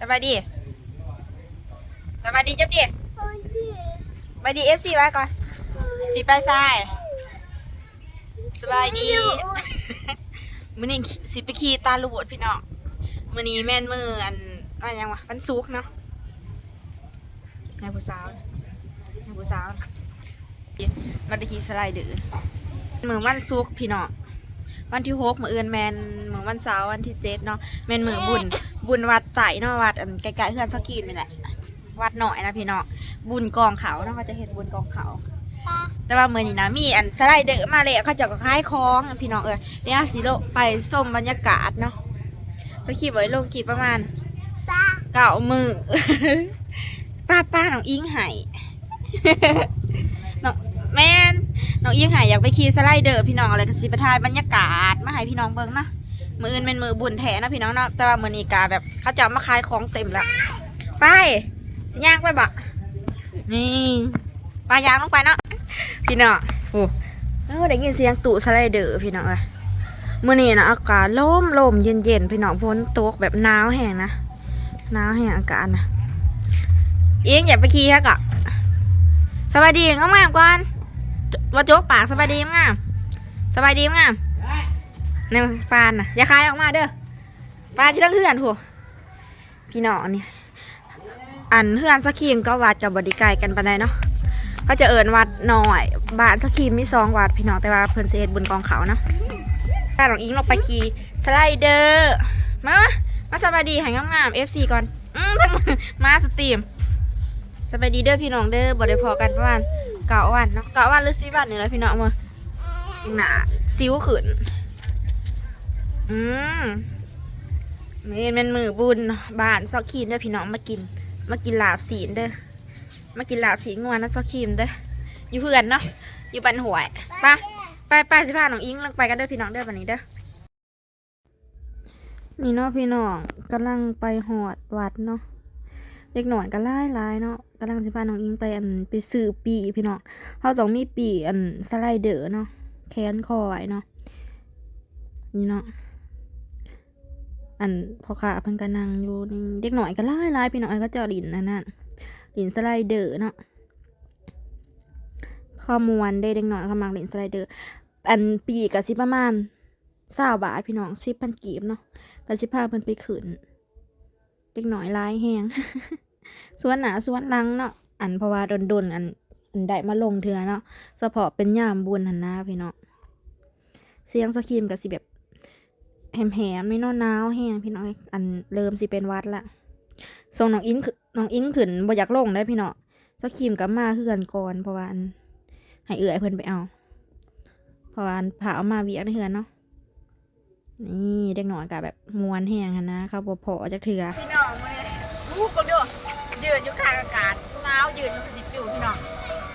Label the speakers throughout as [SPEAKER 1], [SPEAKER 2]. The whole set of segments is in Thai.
[SPEAKER 1] สบายดีสบายดีจับดิสบายดีเอฟซีไว้ก่อนสีไปซ้ายสบายดีมื้อนี้สิไปขี่ตาลูบดพี่น้องมื้อนี้แม่นมืออันว่าหยังวะวันศุกร์เนาะแม่ผู้สาวแม่ผู้สาวมันได้ขี่สไลเดอร์มือวันศุกร์พี่น้องวันที่หกมื้ออื่นแม่นมื้อวันเสาร์วันที่เจ็ดเนาะแม่นมือบุญ บุญวัดใจเนาะวัดอันใกล้ๆเฮือนสกีนนี่แหละ วัดหน่อยนะพี่น้องบุญกองเขาเนาะว่าจะเห็นบุญกองเขา แต่ว่ามื้อนี้นะมีอันสไลเดอร์มาเลยเขาเจะก็คล้ายคล้องพี่น้องเอ้ยเดี๋ยวสิโลไปส้มบรรยากาศเนาะสกีไว้ลงขี่ประมาณเก้ามือ ป้าป้าน้องอิงไห้น้องแม่นน้องอิงไห้อยากไปขี่สไลเดอร์พี่น้องอะไรก็สิไปถ่ายบรรยากาศมาให้พี่น้องเบิ่งเนาะ มืออื่นเป็นมือบุญแท้นะพี่น้องเนาะแต่ว่ามือนีกาแบบเขาจะเอามาขายของเต็มละไปสิย่างไปบ่นี่ปลายางลงไปเนาะพี่น้องโอ้เออได้ยินเสียงตู่สไลเดอร์พี่น้องเอ้ยมือนี้นะอากาศลมลมเย็นเย็นๆพี่น้องพ้นตกแบบหนาวแห้งนะหนาวแห้งอากาศนะเอียงอย่าไปขี่ฮะกะสบายดีงามๆก่อนว่าโจ๊กปากสบายดีงามสบายดีงาม เนี่ยปานนะอย่าคายออกมาเด้อปานที่ต้องเฮือนผัวพี่น้องนี่อันเฮือนสกขีมก็วัดกับบไดิไกลกันปานใดเนาะก็จะเอิญวัดหน่อยบ้านสกีมมีซองวัดพี่น้องแต่ว่าเพิ่นเสียบนกองเขานะบ้านของอิงลงไปขี่สไลเดอร์มามาสบายดีหันงามๆ FC ก่อนอืมทั้งมาสตรีมสบายดีเด้อพี่น้องเด้อบ่ได้พอกันประมาณเก้าวันเนาะเก้าวันหรือสิบวันนี่แหละพี่น้องมือหนาซิ้วขึ้น อืมนี่เป็นมือบุญเนาะบานซอกคีนเด้อพี่น้องมากิน มากินลาบศีลเด้อมากินลาบสีงวนนะซอครีมเด้ออยู่เพื่อนเนาะอยู่บันหวยไปไปไปสิพาน้องอิงลงไปกันเด้อพี่น้องเด้อวันนี้เด้อนี่เนาะพี่น้องกำลังไปหอดวัดเนาะเด็กหน่อยก็ไล่ไล่เนาะกำลังสิพาน้องอิงไปอันไปซื้อปีพี่น้องเขาต้องมีปีอันสไลเดอร์เนาะแขนคอไว้เนาะนี่เนาะ อันพ่อขาเพิ่นก็นั่งอยู่นี่เด็กหน่อยก็ไล่ไล่พี่น้องไอ้ก็เจาดินนั่นน่ะลินสไลเดอร์เนาะข้อมวนได้เด็กหน้อยเขามักลินสไลเดอร์ อันปีกับสิประมาณสาบาทพี่น้องสิพันกีบเนาะกับสิพาเพิ่นไปขืนเด็กหน้อยลายแหงส่วนหนาส่วนลังเนาะอันเพราะว่าดนๆอันอันได้มาลงเถือเนาะเฉพาะเป็นยามบุญหันหน้าพี่น้องเสียงสครีมกับสิแบบ แหมๆไม่นอนหนาวแห้งพี่น้องอันเริ่มสิเป็นวัดละส่งน้องอิงน้องอิงขึ้นบ่อยากลงได้พี่เนาะสักครีมกับมาคือกันก่อนเพราะว่าอันให้เอื่อยเพิ่นไปเอาเพราะว่าอันผ่าเอามาเวียกในเฮือนเนาะนี่เด็กหน่อยกับแบบมวนแห้งนะเขาบ่พอจากเถื่อพี่น้องมื้อนี้ฮู้คนเด้อยืนอยู่ข้างอากาศหนาวยืนอยู่สิบอยู่พี่น้อง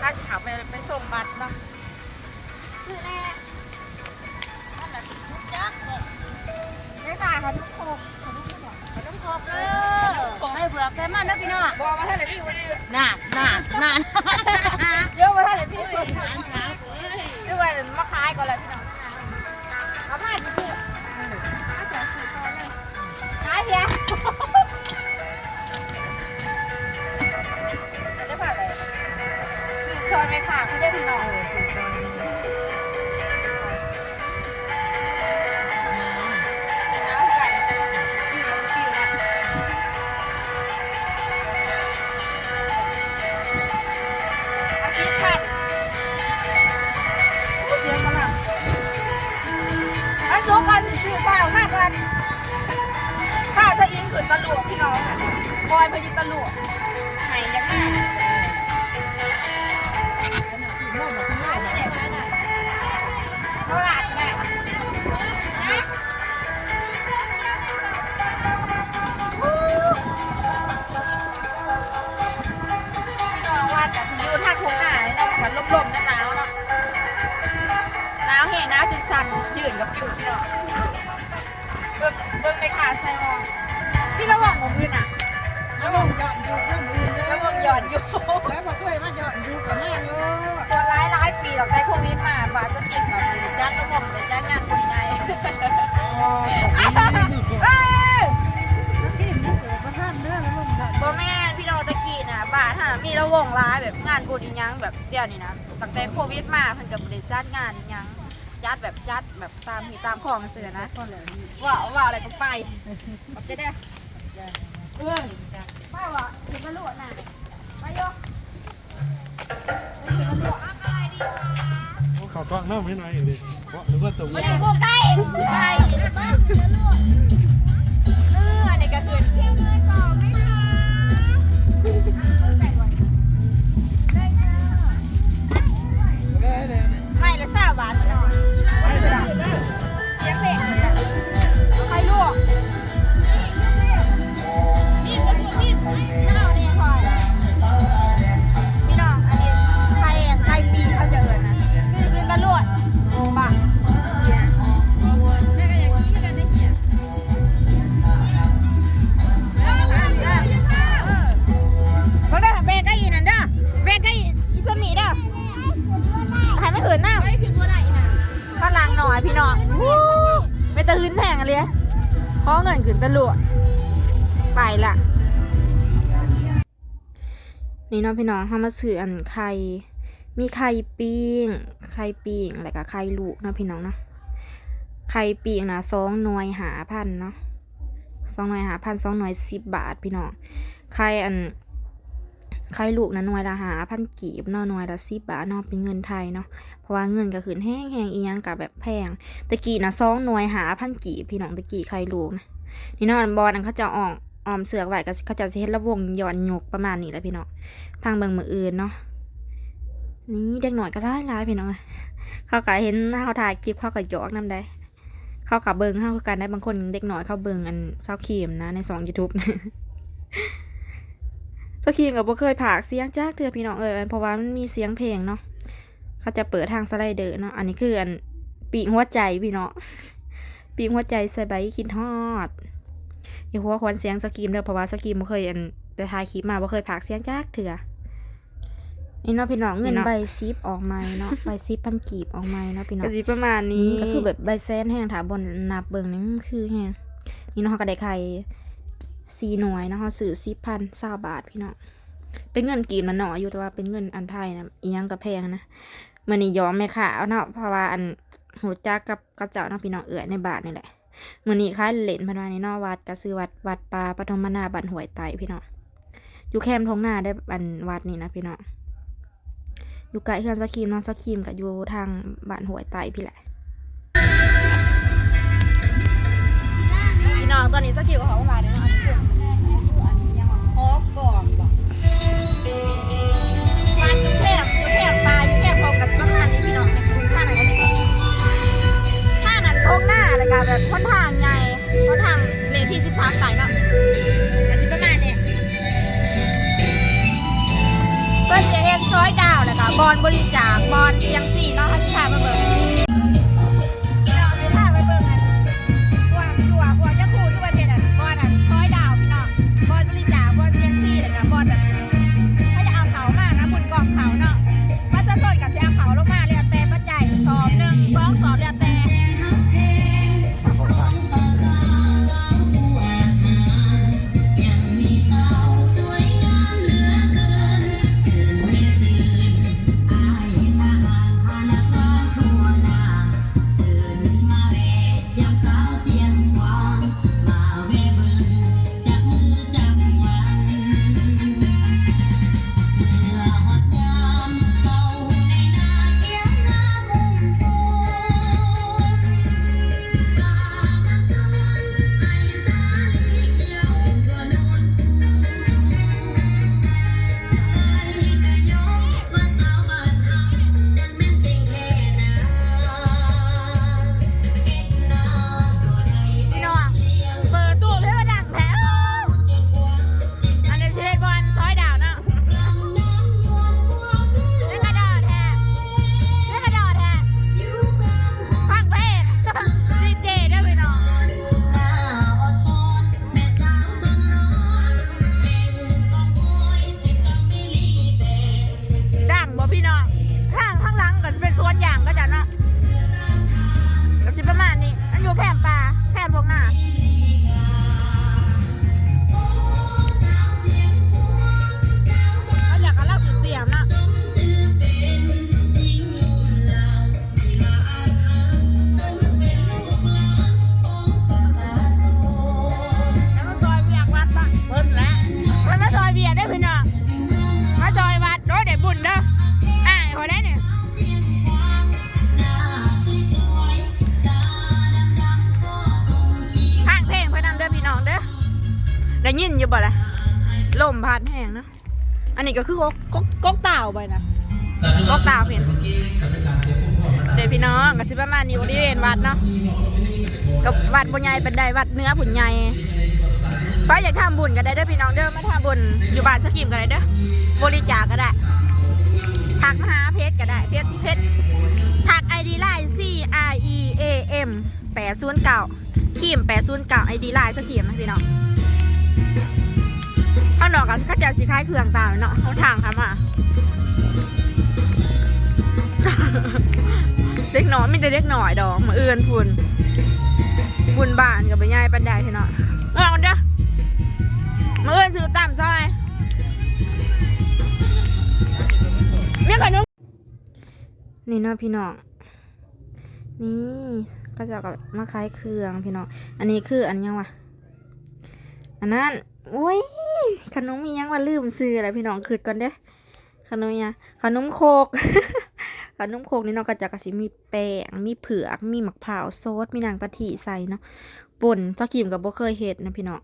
[SPEAKER 1] ถ้าสิเขาไปไปส่งบัตรเนาะคือแน่ ค่ะค่ะทุกคนค่ะทุกคน
[SPEAKER 2] ครบเลยให้เบือกใส่มันนะพี่น้อง
[SPEAKER 1] บอกมาท่าไหร่พี่วันนี้
[SPEAKER 2] น่ะน่ะน่ะ
[SPEAKER 1] เยอะมาท่าไหร่พี่
[SPEAKER 2] หลานสาวเอ้ย
[SPEAKER 1] ด้วยว่ามาขายก่อนเลยพี่น้องมาพาดพี่พี่มาเสียสี่ซอยเลยขายเพียได้ผ่านเลยสี่ซอยไหมค่ะพี่ได้พี่น้อง ตะลวกพี่น้องค่ะบอยพยุตะลวกไหนยังไง แบบเดี๋ย
[SPEAKER 2] วนี้
[SPEAKER 1] นะตั้งแต่โควิดมาเพิ่นก็บ่ได้จัดงานอีหยังจัดแบบจัดแบบตามที่ตามของเสือนะ
[SPEAKER 2] ก็เลย
[SPEAKER 1] ว่าว่าอะไรก็ไปขอบใจเด้อ
[SPEAKER 2] เออ
[SPEAKER 1] ไปว่ะถึงมาลวดน่ะไปโย
[SPEAKER 3] เขากล้องน้ำให้หน่อยดิเพราะหรือว่าตัว
[SPEAKER 1] มาดูพวกไก่ไก่เนี่เน้องพี่น้องเขามาซื้ออันไข่ มีไข่ปิ้ง ไข่ปิ้งอะไรกับไข่ลูกเนาะพี่น้องเนาะ ไข่ปิ้งนะสองหน่วยหาพันเนาะสองหน่วยหาพันสองหน่วยสิบบาทพี่น้อง ไข่อัน ไข่ลูกนะหน่วยละหาพันกีบเนาะหน่วยละสิบบาทเนาะเป็นเงินไทยเนาะ เพราะว่าเงินก็ขึ้นแห้งแห้งอีหยังกับแบบแพง ตะกี้นะสองหน่วยหาพันกีบพี่น้องตะกี้ไข่ลูกนะ นี่เนาะบอลนั้นเขาจะออก ออมเสือกไว้ก็เขาจะเฮ็ดระวงย้อนยกประมาณนี้แหละพี่น้องพังเบิงมืออื่นเนาะนี่เด็กหน่อยก็ได้ร้ายพี่น้องเขาก็เห็นเฮาถ่ายคลิปเขาก็หยอกนำได้เขากับเบิงเฮาคือกันได้บางคนเด็กหน่อยเขาเบิงอันเศร้าเขีมนะในสอง YouTube เจ้าคิงกับบ่เคยผากเสียงจากเถื่อพี่น้องเออเพราะว่ามันมีเสียงเพลงเนาะเขาจะเปิดทางสไลเดอร์เนาะอันนี้คืออันปีกหัวใจพี่เนาะปีกหัวใจใส่ใบคิดฮอด อย่าหัวควันเสียงสกีมเด้อเพราะว่าสกีมบ่เคยอันแต่ถ่ายคลิปมาบ่เคยผากเสียงจากเถื่อนี่เนาะพี่น้องเงินใบซิปออกมาเนาะใบซิปพันกีบออกมาเนาะพี่น้องก็สิประมาณนี้ก็คือแบบใบแซนแห้งถาบนนับเบิ่งนี่มันคือแห้งนี่เนาะเขาก็ได้ไข่สีหน่วยเนาะเขาซื้อสิบพันเศร้าบาทพี่น้องเป็นเงินกีบมันหน่อยอยู่แต่ว่าเป็นเงินอันไทยนะอีหยังก็แพงนะมันนี่ยอมแม่ค่ะเอาเนาะเพราะว่าอันหูจักกับกระเจ้าเนาะพี่น้องเอื้อยในบาทนี่แหละ มือนี้ค้ายเล่นพันวานี่เนาะวัดก็ซื้อวัดวัดปลาปฐมนาบันหวยไตพี่น้องอยู่แคมป์ทงหน้าได้อันวัดนี่นะพี่น้องอยู่ไกลเฮือนสกีมเนาะสกีมกับอยู่ทางบ้านหวยไตพี่แหละพี่น้องตอนนี้สกีมของมาเนี่ยเนาะอันนี้คืออันนี้ยังฮอกก่อนบอกบ้านอยู่แคบอยู่แคบปลาอยู่แคบพอกับสะพานนี้พี่น้องในกรุงท่าไหนก็มีท่านั้นทงหน้าเลยค่ะแบบค่อนทางใหญ่ค่อนทาง เลขที่สิบสามไต่เนาะแต่สิประมาณเนี่ยเพื่อเสียเฮ็ดซอยดาวเลยค่ะบอลบริจาคบอลเสียงซี อยู่บ่ล่ะลมพัดแห้งเนาะอันนี้ก็คือกกกกกกเต่าไปนะกกเต่าเห็นเดี๋ยวพี่น้องก็สิประมาณนี้บริเวณวัดเนาะกับวัดบุญใหญ่เป็นใดวัดเนื้อผุนใหญ่ป้าอยากทำบุญก็ได้เด้อพี่น้องเด้อมาทำบุญอยู่บ้านสกิมก็ได้เด้อบริจาคก็ได้ทักมาหาเพจก็ได้เพจเพจทักไอดีไลน์ C R E A M แปดศูนย์เก้าขีมแปดศูนย์เก้าไอดีไลน์สกิมนะพี่น้องางนอกกันก็จะสิคล้ายเครื่องตามเนาะเขาทางค่ะมาเด็กน้อยไมแต่ได้เด็กหน่อยดอกมาเอื่นพุนบุญบ้านกับไปย่ายปันไดพี่น้องลองเด้อมื่อซื้อตามซอยเนี่ยขนมนี่เนาะพี่น้องนี่ก็จะกับมาคล้ายเครื่องพี่น้องอันนี้คืออันยังวะอันนั้นโอ้ย ขนมมียังว่าลืมซื้ออะไรพี่น้องคืดก่อนเด้ขนมยังขนมโคก ขนมโคกนี่เนาะก็จะกระสิมีแป้งมีเผือก มีหมะพร้าโซดมีนางกะทิใส่เนาะป่นจ้ากิมกับบ่เคยเห็ดนะพี่น้อง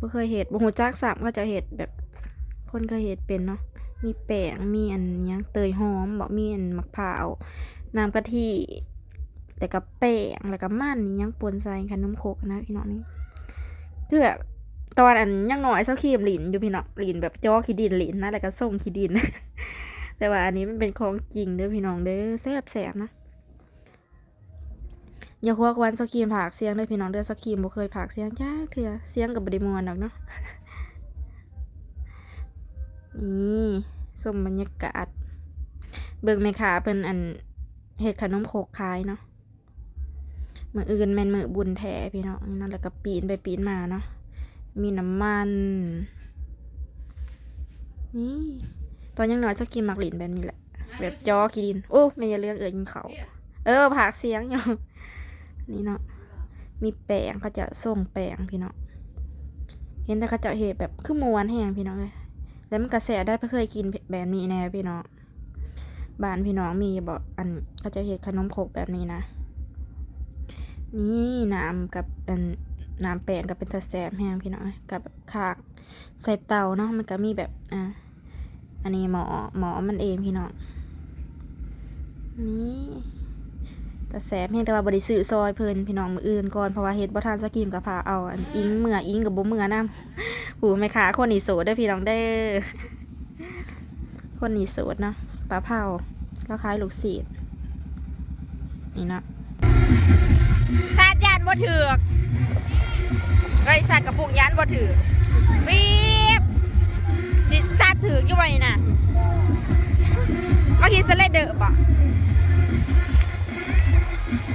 [SPEAKER 1] บ่เคยเห็ดบ่ฮู้จักสามก็จะเห็ดแบบ คนเคยเห็ดเป็นเนาะมีแป้งมีอันหยังเตยหอมบ่มีอันหมะพร้าน้ำกะทิแต่กับแป้งแล้วก็มันนี่ยังปนใส่ขนมโคกนะพี่น้องนี่คือแบบ ตอนอันยังน้อยเซาครีมหลินอยู่พี่น้องหลินแบบจ้อขี้ดินหลินนะแล้วก็ส่งขี้ดิน แต่ว่าอันนี้มันเป็นของจริงเด้อพี่น้องเด้อแซ่บแซ่บนะอย่าควักวันสกรีมผากเสียงเลยพี่น้องเด้อสกรีมบ่เคยผากเสียงจ้าเถื่อเสียงกับบดิมวนดอกเนาะนี่สมบรรยากาศ เบิ่งแม่ค้าเพิ่นอันเฮ็ดขนมโคกขายเนาะมืออื่นแม่นมือบุญแท้พี่น้องนั่นแล้วก็ปีนไปปีนมาเนาะ มีน้ำมัน นี่ตอนยังน้อยสกรีมมักหลินแบบนี้แหละ แบบจอกีดิน โอ้แม่อย่าเรื่องเอ่ยกินเขา เออผากเสียงอยู่นี่เนาะมีแปงเขาจะส่งแปงพี่เนาะเห็นแต่เขาจะเห็ดแบบคือมวนแห้งพี่เน้องเลยแล้วมันกระแสได้เพเคยกินแบบนี้แน่พี่เน้องบ้านพี่น้องมีบอกอันเขาจะเห็ดขนมโคกแบบนี้นะ นี่น้ำกับอัน น้ำแป้งกับเป็นตะแสบแห้งพี่น้องเอ้ยกับขากใส่เตาเนาะมันก็มีแบบอะอันนี้หมอหมอมันเองพี่น้องนี่ต่แสบแห้งแต่ว่าบริสื่อซอยเพลินพี่น้องมืออื่นก่อนเพราะว่าเฮ็ดบ่ทานสกิมกับพาเอาอันอิงเมื่ออิงกับบ่เมื่อนํผู้แม่ค้าคนนี้โสดเด้พี่น้องเด้คนนี้โสดเนาะปลาเผาแล้วขายลูกศิษย์นี่นะสาดยานบ่ถือก ไอ้ยสาดกระปุกยานบ่ถือปี๊บสิสาดถืออยู่ไว้น่ะเมื่อกี้สไลเดอร์บ่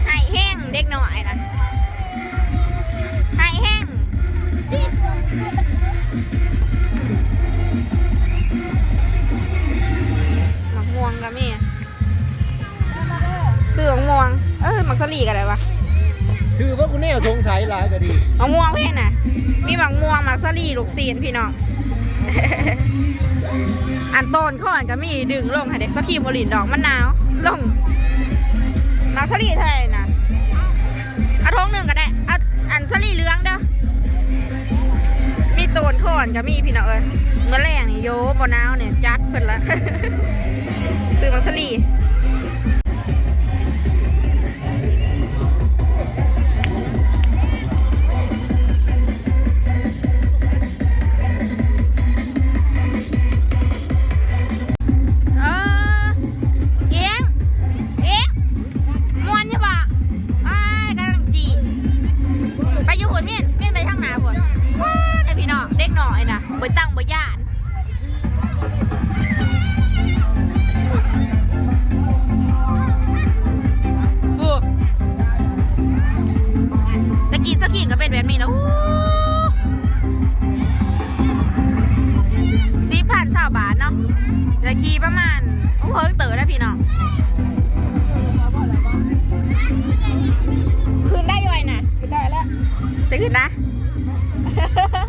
[SPEAKER 1] ไห้แห้งเด็กหน่อยนะไห้แห้งหมักม่วงก็มีซื้อหมักม่วง เออหมักสลีกันเลยวะ
[SPEAKER 3] ชื่อว่าคุณแน่สงสัยหลายก็ดี
[SPEAKER 1] มักม่วงเพ่นน่ะ มีหมักม่วงหมักสลีลูกซีนพี่น้อง อันต้นข้อนก็มีดึงลงให้เด็กสกีบรินดอกมะนาวลงหมักสลีเท่าไหร่นะเอาทงหนึ่งก็ได้อาอันสลีเหลืองเด้อ มีโตนข้อนก็มีพี่น้องเอ้ยเมื่อแรงนี่โยบนาวเนี่ยจัดเพิ่นละ ซื้อมักสลี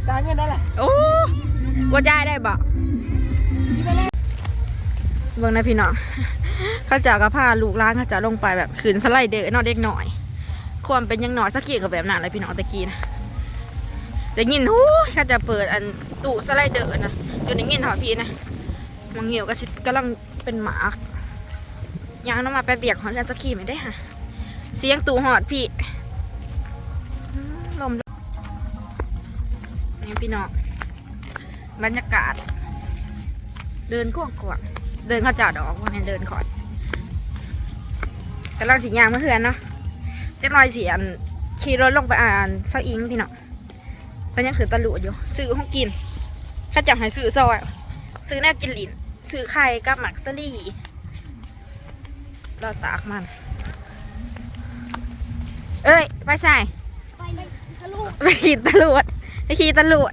[SPEAKER 1] จ่ายเงินได้
[SPEAKER 2] แหละ
[SPEAKER 1] โอ้วบ่จ่ายได้บ่เบิ่งนะพี่น้องเขาจะก็พาลูกล้านเขาจะลงไปแบบขืนสไลเดอร์นอเด็กหน่อย ความเป็นยังหน่อยสักกี่กับแบบนั้นเลยพี่น้องตะกี้นะได้ยินหูยเขาจะเปิดอันตู้สไลเดอร์นะเดี๋ยวได้ยินหอพี่นะมังเหี่ยวก็สิกำลังเป็นหมากยางน้องมาแป๊บเดียวของกันสักกี่ไม่ได้ค่ะ เสียงตู้หอดพี่ลม นี่พี่น้องบรรยากาศ เดินกว้างกวางๆเดินเข้าเจ้าดอกว่าแม่นเดินขอดกำลังสียางเมื่อคืนเนาะเจ๊น้อยเสียนขี่รถลงไปอ่านเซาอิงพี่น้องก็ยังคือตะลุอยู่ซื้อห้องกินข้าจังให้ซื้อซอยซื้อแนวกินหลินซื้อไข่กับหมักสลี่เราตากมัน เอ้ย ไปใส่
[SPEAKER 2] ไปเลยทะลุ
[SPEAKER 1] ไปขี่ตำรวจ ไปขี่ตำรวจ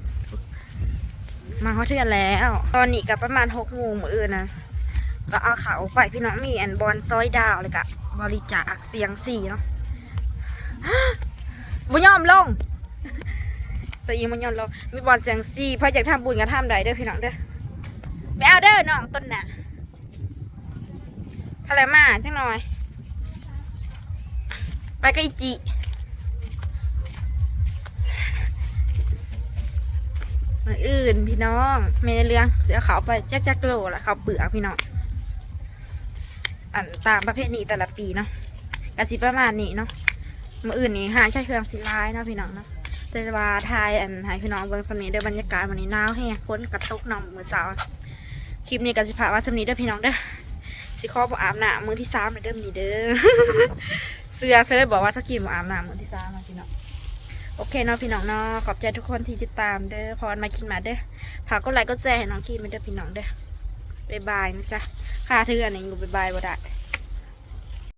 [SPEAKER 1] มาเขาเทือนแล้ว ตอนนี้กับประมาณหกโมงมืออื่นนะก็เอาเขาไปพี่น้องมีแอนบอลซอยดาวเลยกะบริจาคเสียงสี่เนาะบุญยอมลงสยิงบุญยอมลงมีบอลเสียงสี่พออยากทำบุญก็ทำได้เด้อพี่น้องเด้อไปเอาเด้อน้องต้นน่ะอะไรมาจังหน่อย ไปกับอีจิ มืออื่นพี่น้องเมเรืองเสียเขาวไปแจ๊กแจ๊กโลละเขาวเปลือกพี่น้องอันตามประเภทนี้แต่ละปีเนาะกสิประมาณนี้เนาะมืออื่นนี่หาแค่เครื่องสิร้ายเนาะพี่น้องเนาะแต่ว่าทายอันให้พี่น้องเบิ่งสำนีเด้อบรรยากาศวันนี้หนาวแฮงฝนกระตุกน้องมือสาวคลิปนี้กสิพาว่าสำนีเด้อพี่น้องเด้อสิข้อบ่อาบน้ำมือที่สามเลยเด้อมีเด้อเสือเซิร์ชบอกว่าสกิมบ่อาบน้ำมือที่สามมาพี่น้อง โอเคเนาะพี่น้องเนาะขอบใจทุกคนที่ติดตามเด้อพรมาคิดมาเด้อฝากกดไลค์กดแชร์ให้น้องคิดมาเด้อพี่น้องเด้อบ๊ายบายนะจ๊ะค่าเทือนนี่กูบ๊ายบายบ่ได้